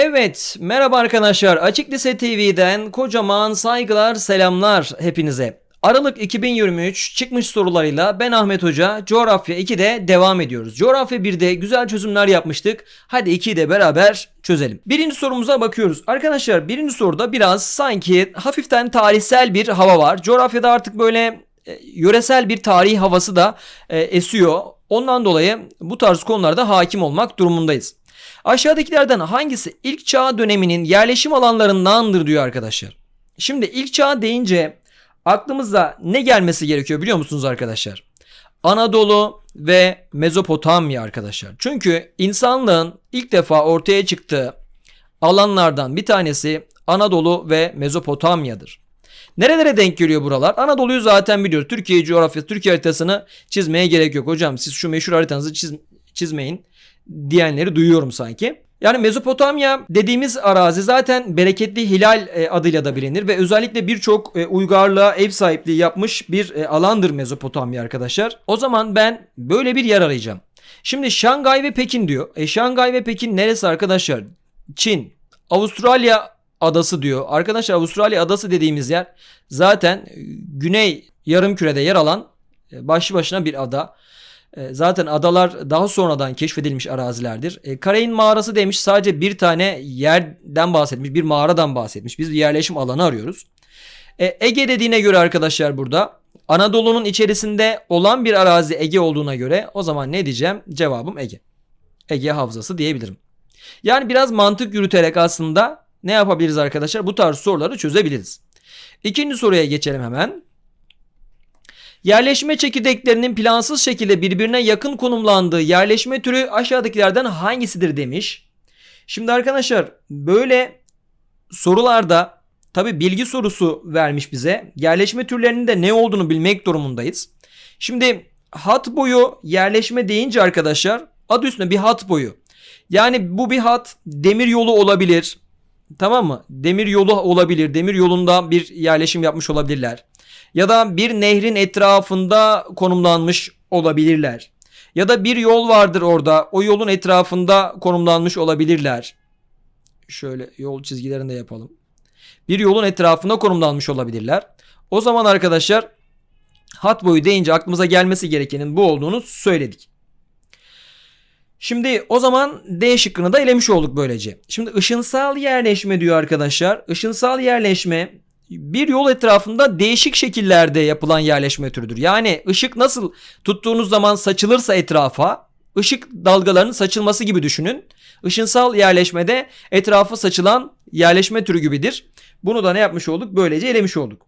Evet, merhaba arkadaşlar. Açık Lise TV'den kocaman saygılar, selamlar hepinize. Aralık 2023 çıkmış sorularıyla ben Ahmet Hoca Coğrafya 2'de devam ediyoruz. Coğrafya 1'de güzel çözümler yapmıştık. Hadi 2'yi de beraber çözelim. Birinci sorumuza bakıyoruz. Arkadaşlar birinci soruda biraz sanki hafiften tarihsel bir hava var. Coğrafyada artık böyle e, yöresel bir tarihi havası da e, esiyor. Ondan dolayı bu tarz konularda hakim olmak durumundayız. Aşağıdakilerden hangisi ilk çağ döneminin yerleşim alanlarındandır diyor arkadaşlar. Şimdi ilk çağ deyince aklımıza ne gelmesi gerekiyor biliyor musunuz arkadaşlar? Anadolu ve Mezopotamya arkadaşlar. Çünkü insanlığın ilk defa ortaya çıktığı alanlardan bir tanesi Anadolu ve Mezopotamya'dır. Nerelere denk geliyor buralar? Anadolu'yu zaten biliyoruz. Türkiye coğrafyası, Türkiye haritasını çizmeye gerek yok hocam. Siz şu meşhur haritanızı çiz, çizmeyin diyenleri duyuyorum sanki. Yani Mezopotamya dediğimiz arazi zaten bereketli hilal e, adıyla da bilinir ve özellikle birçok e, uygarlığa ev sahipliği yapmış bir e, alandır Mezopotamya arkadaşlar. O zaman ben böyle bir yer arayacağım. Şimdi Şangay ve Pekin diyor. E Şangay ve Pekin neresi arkadaşlar? Çin, Avustralya adası diyor. Arkadaşlar Avustralya adası dediğimiz yer zaten güney yarım kürede yer alan başlı başına bir ada. E, zaten adalar daha sonradan keşfedilmiş arazilerdir. E, Karayın mağarası demiş sadece bir tane yerden bahsetmiş. Bir mağaradan bahsetmiş. Biz bir yerleşim alanı arıyoruz. E, Ege dediğine göre arkadaşlar burada Anadolu'nun içerisinde olan bir arazi Ege olduğuna göre o zaman ne diyeceğim? Cevabım Ege. Ege havzası diyebilirim. Yani biraz mantık yürüterek aslında ne yapabiliriz arkadaşlar? Bu tarz soruları çözebiliriz. İkinci soruya geçelim hemen. Yerleşme çekirdeklerinin plansız şekilde birbirine yakın konumlandığı yerleşme türü aşağıdakilerden hangisidir demiş. Şimdi arkadaşlar böyle sorularda tabi bilgi sorusu vermiş bize. Yerleşme türlerinin de ne olduğunu bilmek durumundayız. Şimdi hat boyu yerleşme deyince arkadaşlar adı üstünde bir hat boyu. Yani bu bir hat demir yolu olabilir. Tamam mı? Demir yolu olabilir. Demir yolunda bir yerleşim yapmış olabilirler ya da bir nehrin etrafında konumlanmış olabilirler. Ya da bir yol vardır orada. O yolun etrafında konumlanmış olabilirler. Şöyle yol çizgilerini de yapalım. Bir yolun etrafında konumlanmış olabilirler. O zaman arkadaşlar hat boyu deyince aklımıza gelmesi gerekenin bu olduğunu söyledik. Şimdi o zaman D şıkkını da elemiş olduk böylece. Şimdi ışınsal yerleşme diyor arkadaşlar. Işınsal yerleşme bir yol etrafında değişik şekillerde yapılan yerleşme türüdür. Yani ışık nasıl tuttuğunuz zaman saçılırsa etrafa ışık dalgalarının saçılması gibi düşünün. Işınsal yerleşmede etrafı saçılan yerleşme türü gibidir. Bunu da ne yapmış olduk? Böylece elemiş olduk.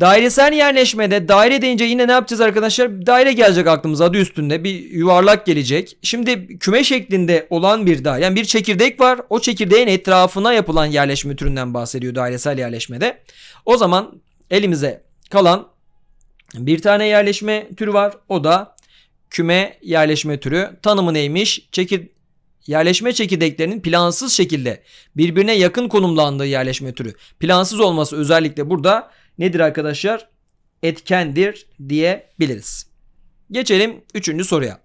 Dairesel yerleşmede daire deyince yine ne yapacağız arkadaşlar? Daire gelecek aklımıza adı üstünde bir yuvarlak gelecek. Şimdi küme şeklinde olan bir daire yani bir çekirdek var. O çekirdeğin etrafına yapılan yerleşme türünden bahsediyor dairesel yerleşmede. O zaman elimize kalan bir tane yerleşme türü var. O da küme yerleşme türü. Tanımı neymiş? Çekir yerleşme çekirdeklerinin plansız şekilde birbirine yakın konumlandığı yerleşme türü. Plansız olması özellikle burada nedir arkadaşlar? Etkendir diyebiliriz. Geçelim 3. soruya.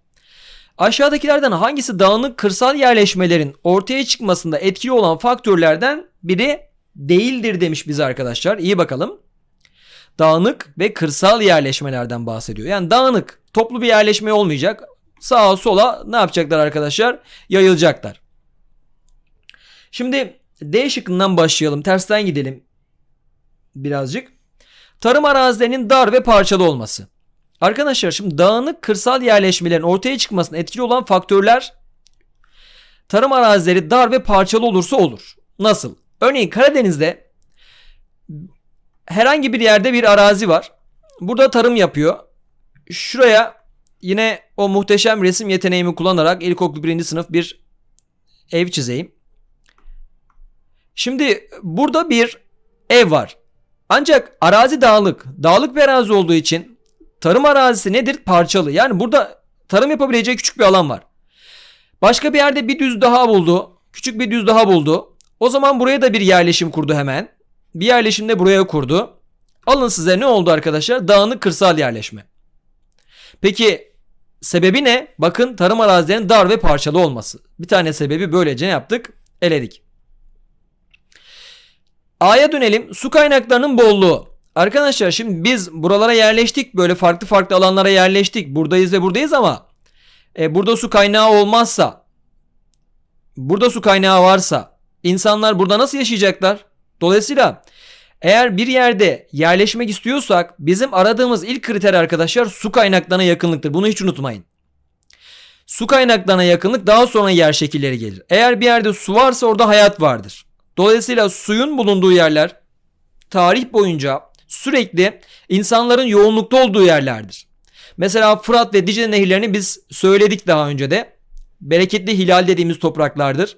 Aşağıdakilerden hangisi dağınık kırsal yerleşmelerin ortaya çıkmasında etkili olan faktörlerden biri değildir demiş bize arkadaşlar. İyi bakalım. Dağınık ve kırsal yerleşmelerden bahsediyor. Yani dağınık toplu bir yerleşme olmayacak. Sağa sola ne yapacaklar arkadaşlar? Yayılacaklar. Şimdi D şıkkından başlayalım. Tersten gidelim birazcık. Tarım arazilerinin dar ve parçalı olması. Arkadaşlar şimdi dağınık kırsal yerleşmelerin ortaya çıkmasına etkili olan faktörler tarım arazileri dar ve parçalı olursa olur. Nasıl? Örneğin Karadeniz'de herhangi bir yerde bir arazi var. Burada tarım yapıyor. Şuraya yine o muhteşem resim yeteneğimi kullanarak ilkokul birinci sınıf bir ev çizeyim. Şimdi burada bir ev var. Ancak arazi dağlık. Dağlık bir arazi olduğu için tarım arazisi nedir? Parçalı. Yani burada tarım yapabileceği küçük bir alan var. Başka bir yerde bir düz daha buldu. Küçük bir düz daha buldu. O zaman buraya da bir yerleşim kurdu hemen. Bir yerleşim de buraya kurdu. Alın size ne oldu arkadaşlar? Dağınık kırsal yerleşme. Peki sebebi ne? Bakın tarım arazilerinin dar ve parçalı olması. Bir tane sebebi böylece ne yaptık? eledik. A'ya dönelim. Su kaynaklarının bolluğu. Arkadaşlar şimdi biz buralara yerleştik. Böyle farklı farklı alanlara yerleştik. Buradayız ve buradayız ama e, burada su kaynağı olmazsa burada su kaynağı varsa insanlar burada nasıl yaşayacaklar? Dolayısıyla eğer bir yerde yerleşmek istiyorsak bizim aradığımız ilk kriter arkadaşlar su kaynaklarına yakınlıktır. Bunu hiç unutmayın. Su kaynaklarına yakınlık daha sonra yer şekilleri gelir. Eğer bir yerde su varsa orada hayat vardır. Dolayısıyla suyun bulunduğu yerler tarih boyunca sürekli insanların yoğunlukta olduğu yerlerdir. Mesela Fırat ve Dicle nehirlerini biz söyledik daha önce de. Bereketli hilal dediğimiz topraklardır.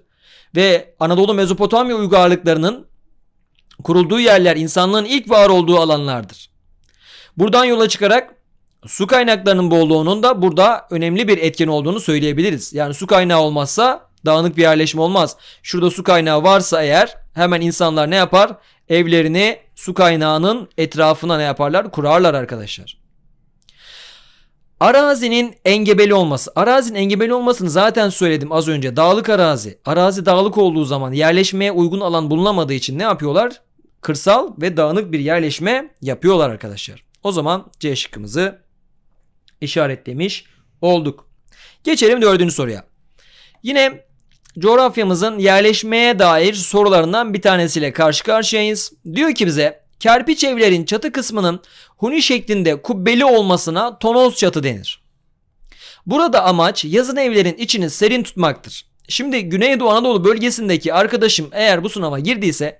Ve Anadolu Mezopotamya uygarlıklarının kurulduğu yerler insanlığın ilk var olduğu alanlardır. Buradan yola çıkarak su kaynaklarının bolluğunun da burada önemli bir etken olduğunu söyleyebiliriz. Yani su kaynağı olmazsa dağınık bir yerleşim olmaz. Şurada su kaynağı varsa eğer hemen insanlar ne yapar? Evlerini su kaynağının etrafına ne yaparlar? Kurarlar arkadaşlar. Arazinin engebeli olması. Arazinin engebeli olmasını zaten söyledim az önce. Dağlık arazi. Arazi dağlık olduğu zaman yerleşmeye uygun alan bulunamadığı için ne yapıyorlar? Kırsal ve dağınık bir yerleşme yapıyorlar arkadaşlar. O zaman C şıkkımızı işaretlemiş olduk. Geçelim dördüncü soruya. Yine coğrafyamızın yerleşmeye dair sorularından bir tanesiyle karşı karşıyayız. Diyor ki bize kerpiç evlerin çatı kısmının huni şeklinde kubbeli olmasına tonoz çatı denir. Burada amaç yazın evlerin içini serin tutmaktır. Şimdi Güneydoğu Anadolu bölgesindeki arkadaşım eğer bu sınava girdiyse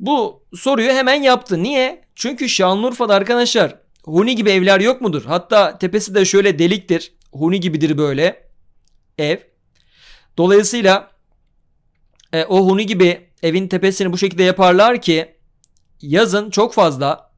bu soruyu hemen yaptı. Niye? Çünkü Şanlıurfa'da arkadaşlar huni gibi evler yok mudur? Hatta tepesi de şöyle deliktir. Huni gibidir böyle ev. Dolayısıyla e, o huni gibi evin tepesini bu şekilde yaparlar ki yazın çok fazla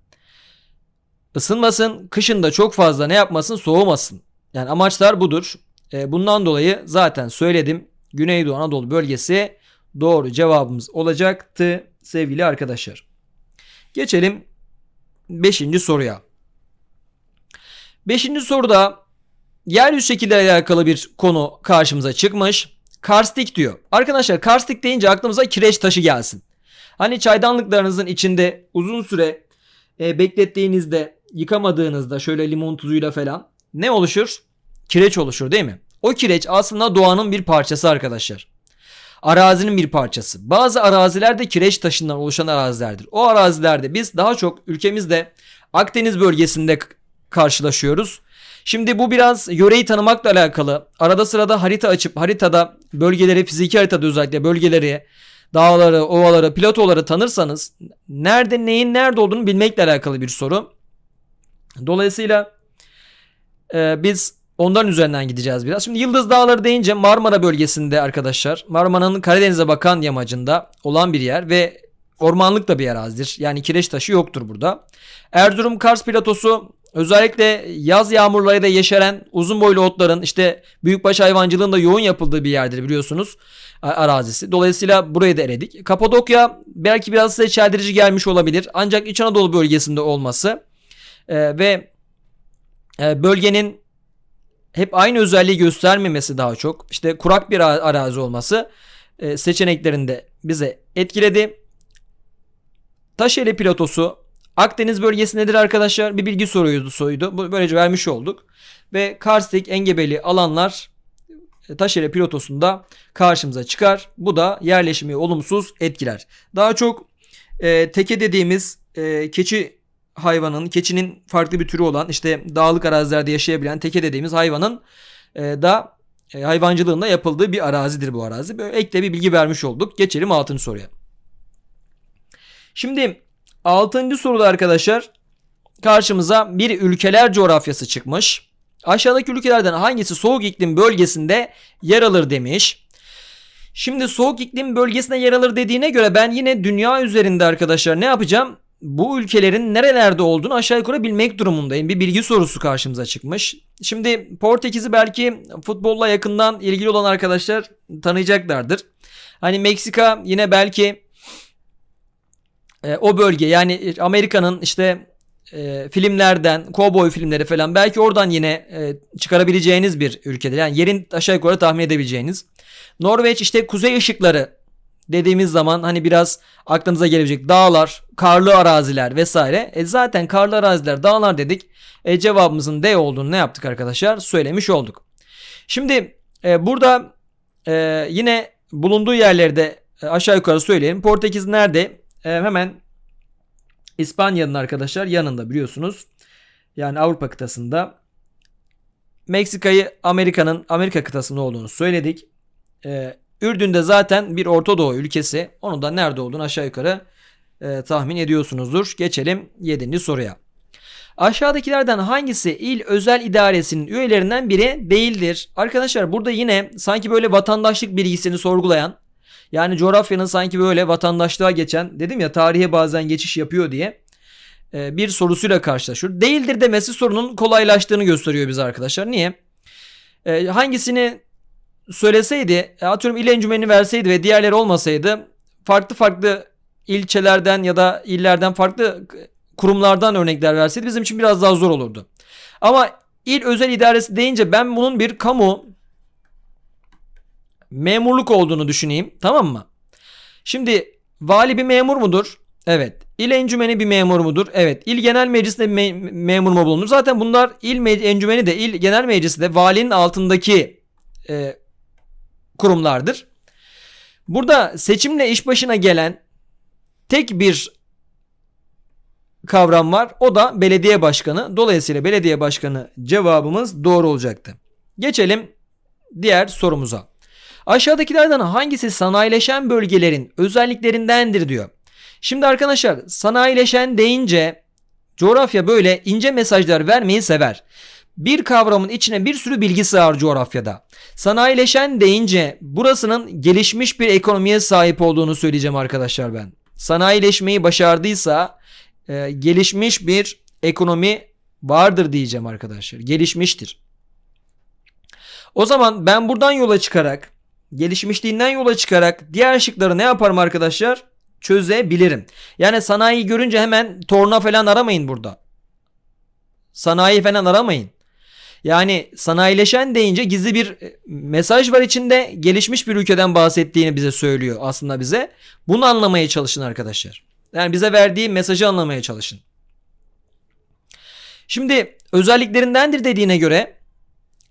ısınmasın, kışın da çok fazla ne yapmasın, soğumasın. Yani amaçlar budur. E, bundan dolayı zaten söyledim. Güneydoğu Anadolu bölgesi doğru cevabımız olacaktı sevgili arkadaşlar. Geçelim 5. soruya. 5. soruda yeryüzü şekilleriyle alakalı bir konu karşımıza çıkmış. Karstik diyor. Arkadaşlar karstik deyince aklımıza kireç taşı gelsin. Hani çaydanlıklarınızın içinde uzun süre e, beklettiğinizde yıkamadığınızda şöyle limon tuzuyla falan ne oluşur? Kireç oluşur değil mi? O kireç aslında doğanın bir parçası arkadaşlar. Arazinin bir parçası. Bazı arazilerde kireç taşından oluşan arazilerdir. O arazilerde biz daha çok ülkemizde Akdeniz bölgesinde karşılaşıyoruz. Şimdi bu biraz yöreyi tanımakla alakalı. Arada sırada harita açıp haritada bölgeleri, fiziki haritada özellikle bölgeleri, dağları, ovaları, platoları tanırsanız nerede neyin nerede olduğunu bilmekle alakalı bir soru. Dolayısıyla e, biz ondan üzerinden gideceğiz biraz. Şimdi Yıldız Dağları deyince Marmara bölgesinde arkadaşlar. Marmara'nın Karadeniz'e bakan yamacında olan bir yer ve ormanlık da bir arazidir. Yani kireç taşı yoktur burada. Erzurum Kars platosu özellikle yaz yağmurlarıyla yeşeren uzun boylu otların işte büyükbaş hayvancılığın da yoğun yapıldığı bir yerdir biliyorsunuz arazisi. Dolayısıyla burayı da eledik. Kapadokya belki biraz size çeldirici gelmiş olabilir. Ancak İç Anadolu bölgesinde olması e, ve e, bölgenin hep aynı özelliği göstermemesi daha çok işte kurak bir arazi olması e, seçeneklerinde bize etkiledi. Taşeli platosu Akdeniz bölgesi nedir arkadaşlar? Bir bilgi soruydu soydu. Böylece vermiş olduk. Ve karstik engebeli alanlar e, Taşeli plotosunda karşımıza çıkar. Bu da yerleşimi olumsuz etkiler. Daha çok e, teke dediğimiz e, keçi hayvanın, keçinin farklı bir türü olan işte dağlık arazilerde yaşayabilen teke dediğimiz hayvanın e, da e, hayvancılığında yapıldığı bir arazidir bu arazi. Böyle ekle bir bilgi vermiş olduk. Geçelim 6. soruya. Şimdi 6. soruda arkadaşlar karşımıza bir ülkeler coğrafyası çıkmış. Aşağıdaki ülkelerden hangisi soğuk iklim bölgesinde yer alır demiş. Şimdi soğuk iklim bölgesinde yer alır dediğine göre ben yine dünya üzerinde arkadaşlar ne yapacağım? Bu ülkelerin nerelerde olduğunu aşağı yukarı bilmek durumundayım. Bir bilgi sorusu karşımıza çıkmış. Şimdi Portekiz'i belki futbolla yakından ilgili olan arkadaşlar tanıyacaklardır. Hani Meksika yine belki e, o bölge yani Amerika'nın işte e, filmlerden, kovboy filmleri falan belki oradan yine e, çıkarabileceğiniz bir ülkedir. Yani yerin aşağı yukarı tahmin edebileceğiniz. Norveç işte kuzey ışıkları dediğimiz zaman hani biraz aklınıza gelebilecek dağlar, karlı araziler vesaire. E zaten karlı araziler, dağlar dedik. E cevabımızın D olduğunu ne yaptık arkadaşlar? Söylemiş olduk. Şimdi e, burada e, yine bulunduğu yerlerde e, aşağı yukarı söyleyelim. Portekiz nerede? E, hemen İspanya'nın arkadaşlar yanında biliyorsunuz. Yani Avrupa kıtasında. Meksika'yı Amerika'nın Amerika kıtasında olduğunu söyledik. Ee, Ürdün'de zaten bir Orta Doğu ülkesi. Onu da nerede olduğunu aşağı yukarı e, tahmin ediyorsunuzdur. Geçelim 7. soruya. Aşağıdakilerden hangisi il özel idaresinin üyelerinden biri değildir? Arkadaşlar burada yine sanki böyle vatandaşlık bilgisini sorgulayan yani coğrafyanın sanki böyle vatandaşlığa geçen dedim ya tarihe bazen geçiş yapıyor diye e, bir sorusuyla karşılaşıyor. Değildir demesi sorunun kolaylaştığını gösteriyor bize arkadaşlar. Niye? E, hangisini söyleseydi e, atıyorum il encümeni verseydi ve diğerleri olmasaydı farklı farklı ilçelerden ya da illerden farklı kurumlardan örnekler verseydi bizim için biraz daha zor olurdu. Ama il özel idaresi deyince ben bunun bir kamu memurluk olduğunu düşüneyim. Tamam mı? Şimdi vali bir memur mudur? Evet. İl encümeni bir memur mudur? Evet. İl genel meclisinde bir me- memur mu bulunur? Zaten bunlar il me- encümeni de il genel meclisi de valinin altındaki e, kurumlardır. Burada seçimle iş başına gelen tek bir kavram var. O da belediye başkanı. Dolayısıyla belediye başkanı cevabımız doğru olacaktı. Geçelim diğer sorumuza. Aşağıdakilerden hangisi sanayileşen bölgelerin özelliklerindendir diyor. Şimdi arkadaşlar sanayileşen deyince coğrafya böyle ince mesajlar vermeyi sever. Bir kavramın içine bir sürü bilgi sığar coğrafyada. Sanayileşen deyince burasının gelişmiş bir ekonomiye sahip olduğunu söyleyeceğim arkadaşlar ben. Sanayileşmeyi başardıysa e, gelişmiş bir ekonomi vardır diyeceğim arkadaşlar. Gelişmiştir. O zaman ben buradan yola çıkarak gelişmişliğinden yola çıkarak diğer şıkları ne yaparım arkadaşlar? Çözebilirim. Yani sanayi görünce hemen torna falan aramayın burada. Sanayi falan aramayın. Yani sanayileşen deyince gizli bir e, mesaj var içinde gelişmiş bir ülkeden bahsettiğini bize söylüyor aslında bize. Bunu anlamaya çalışın arkadaşlar. Yani bize verdiği mesajı anlamaya çalışın. Şimdi özelliklerindendir dediğine göre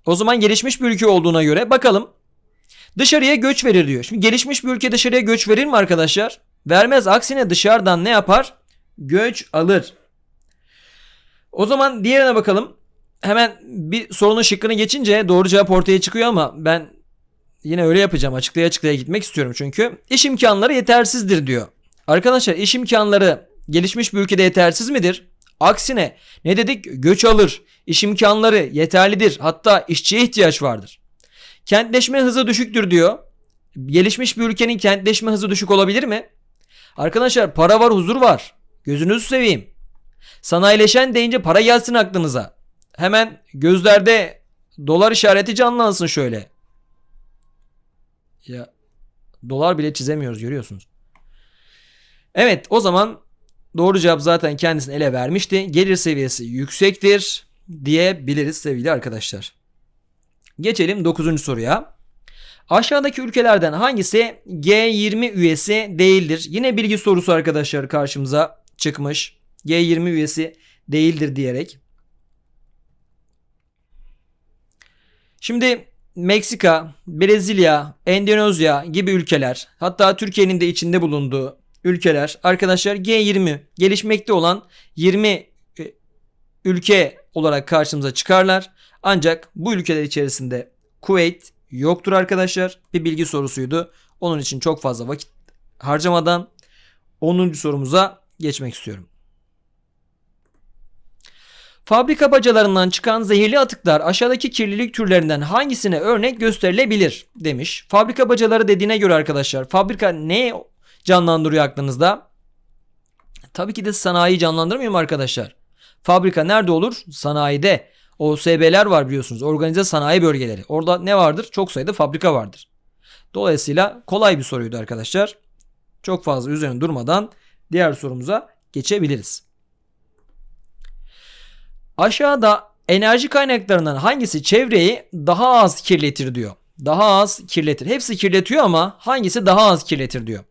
o zaman gelişmiş bir ülke olduğuna göre bakalım dışarıya göç verir diyor. Şimdi gelişmiş bir ülke dışarıya göç verir mi arkadaşlar? Vermez. Aksine dışarıdan ne yapar? Göç alır. O zaman diğerine bakalım. Hemen bir sorunun şıkkını geçince doğru cevap ortaya çıkıyor ama ben yine öyle yapacağım. Açıklaya açıklaya gitmek istiyorum çünkü. iş imkanları yetersizdir diyor. Arkadaşlar iş imkanları gelişmiş bir ülkede yetersiz midir? Aksine ne dedik? Göç alır. İş imkanları yeterlidir. Hatta işçiye ihtiyaç vardır. Kentleşme hızı düşüktür diyor. Gelişmiş bir ülkenin kentleşme hızı düşük olabilir mi? Arkadaşlar para var huzur var. Gözünüzü seveyim. Sanayileşen deyince para gelsin aklınıza. Hemen gözlerde dolar işareti canlansın şöyle. Ya dolar bile çizemiyoruz görüyorsunuz. Evet o zaman doğru cevap zaten kendisini ele vermişti. Gelir seviyesi yüksektir diyebiliriz sevgili arkadaşlar. Geçelim 9. soruya. Aşağıdaki ülkelerden hangisi G20 üyesi değildir? Yine bilgi sorusu arkadaşlar karşımıza çıkmış. G20 üyesi değildir diyerek. Şimdi Meksika, Brezilya, Endonezya gibi ülkeler hatta Türkiye'nin de içinde bulunduğu ülkeler arkadaşlar G20 gelişmekte olan 20 e, ülke olarak karşımıza çıkarlar. Ancak bu ülkeler içerisinde Kuveyt yoktur arkadaşlar. Bir bilgi sorusuydu. Onun için çok fazla vakit harcamadan 10. sorumuza geçmek istiyorum. Fabrika bacalarından çıkan zehirli atıklar aşağıdaki kirlilik türlerinden hangisine örnek gösterilebilir demiş. Fabrika bacaları dediğine göre arkadaşlar fabrika ne canlandırıyor aklınızda? Tabii ki de sanayi canlandırmıyor mu arkadaşlar? Fabrika nerede olur? Sanayide. OSB'ler var biliyorsunuz. Organize sanayi bölgeleri. Orada ne vardır? Çok sayıda fabrika vardır. Dolayısıyla kolay bir soruydu arkadaşlar. Çok fazla üzerine durmadan diğer sorumuza geçebiliriz. Aşağıda enerji kaynaklarından hangisi çevreyi daha az kirletir diyor. daha az kirletir. Hepsi kirletiyor ama hangisi daha az kirletir diyor.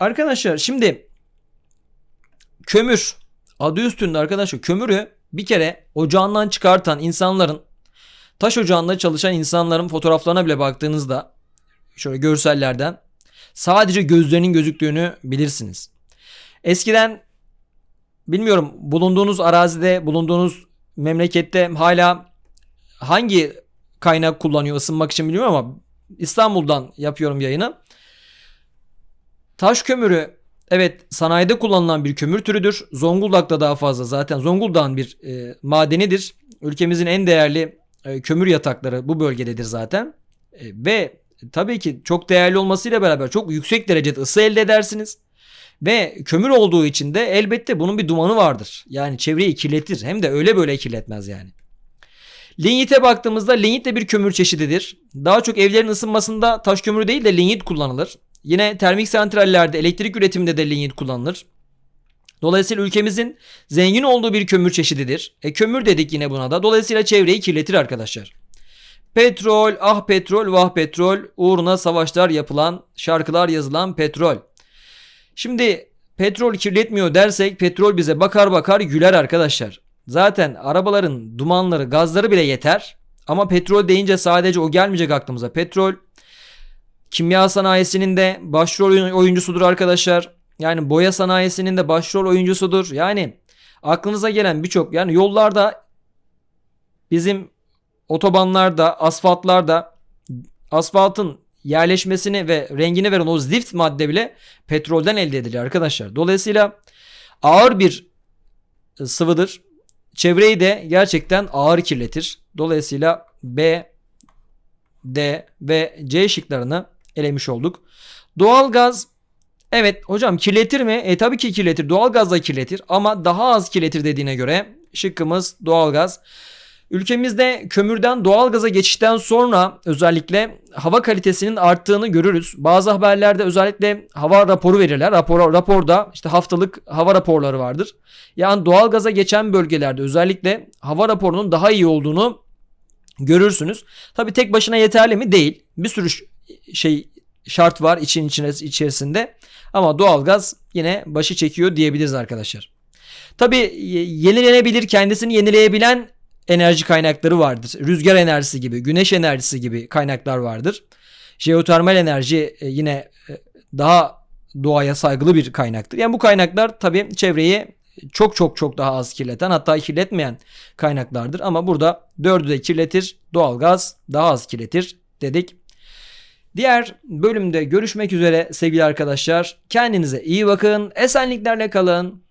Arkadaşlar şimdi kömür adı üstünde arkadaşlar kömürü bir kere ocağından çıkartan insanların taş ocağında çalışan insanların fotoğraflarına bile baktığınızda şöyle görsellerden sadece gözlerinin gözüktüğünü bilirsiniz. Eskiden bilmiyorum bulunduğunuz arazide bulunduğunuz memlekette hala hangi kaynak kullanıyor ısınmak için bilmiyorum ama İstanbul'dan yapıyorum yayını. Taş kömürü evet sanayide kullanılan bir kömür türüdür. Zonguldak'ta daha fazla zaten Zonguldak'ın bir e, madenidir. Ülkemizin en değerli e, kömür yatakları bu bölgededir zaten. E, ve tabii ki çok değerli olmasıyla beraber çok yüksek derecede ısı elde edersiniz. Ve kömür olduğu için de elbette bunun bir dumanı vardır. Yani çevreyi kirletir. Hem de öyle böyle kirletmez yani. Linyite baktığımızda linyit de bir kömür çeşididir. Daha çok evlerin ısınmasında taş kömürü değil de linyit kullanılır. Yine termik santrallerde elektrik üretiminde de linyit kullanılır. Dolayısıyla ülkemizin zengin olduğu bir kömür çeşididir. E kömür dedik yine buna da. Dolayısıyla çevreyi kirletir arkadaşlar. Petrol, ah petrol, vah petrol, uğruna savaşlar yapılan, şarkılar yazılan petrol. Şimdi petrol kirletmiyor dersek petrol bize bakar bakar güler arkadaşlar. Zaten arabaların dumanları, gazları bile yeter. Ama petrol deyince sadece o gelmeyecek aklımıza. Petrol kimya sanayisinin de başrol oyuncusudur arkadaşlar. Yani boya sanayisinin de başrol oyuncusudur. Yani aklınıza gelen birçok yani yollarda bizim otobanlarda, asfaltlarda asfaltın yerleşmesini ve rengini veren o zift madde bile petrolden elde ediliyor arkadaşlar. Dolayısıyla ağır bir sıvıdır. Çevreyi de gerçekten ağır kirletir. Dolayısıyla B, D ve C şıklarını elemiş olduk. Doğalgaz evet hocam kirletir mi? E tabii ki kirletir. Doğalgaz da kirletir ama daha az kirletir dediğine göre şıkkımız doğalgaz. Ülkemizde kömürden doğalgaza geçişten sonra özellikle hava kalitesinin arttığını görürüz. Bazı haberlerde özellikle hava raporu verirler. Rapor, raporda işte haftalık hava raporları vardır. Yani doğalgaza geçen bölgelerde özellikle hava raporunun daha iyi olduğunu görürsünüz. Tabi tek başına yeterli mi? Değil. Bir sürü şey şart var için içine, içerisinde. Ama doğalgaz yine başı çekiyor diyebiliriz arkadaşlar. Tabi yenilenebilir kendisini yenileyebilen enerji kaynakları vardır. Rüzgar enerjisi gibi, güneş enerjisi gibi kaynaklar vardır. Jeotermal enerji e, yine e, daha doğaya saygılı bir kaynaktır. Yani bu kaynaklar tabii çevreyi çok çok çok daha az kirleten hatta kirletmeyen kaynaklardır. Ama burada dördü de kirletir. Doğalgaz daha az kirletir dedik. Diğer bölümde görüşmek üzere sevgili arkadaşlar. Kendinize iyi bakın. Esenliklerle kalın.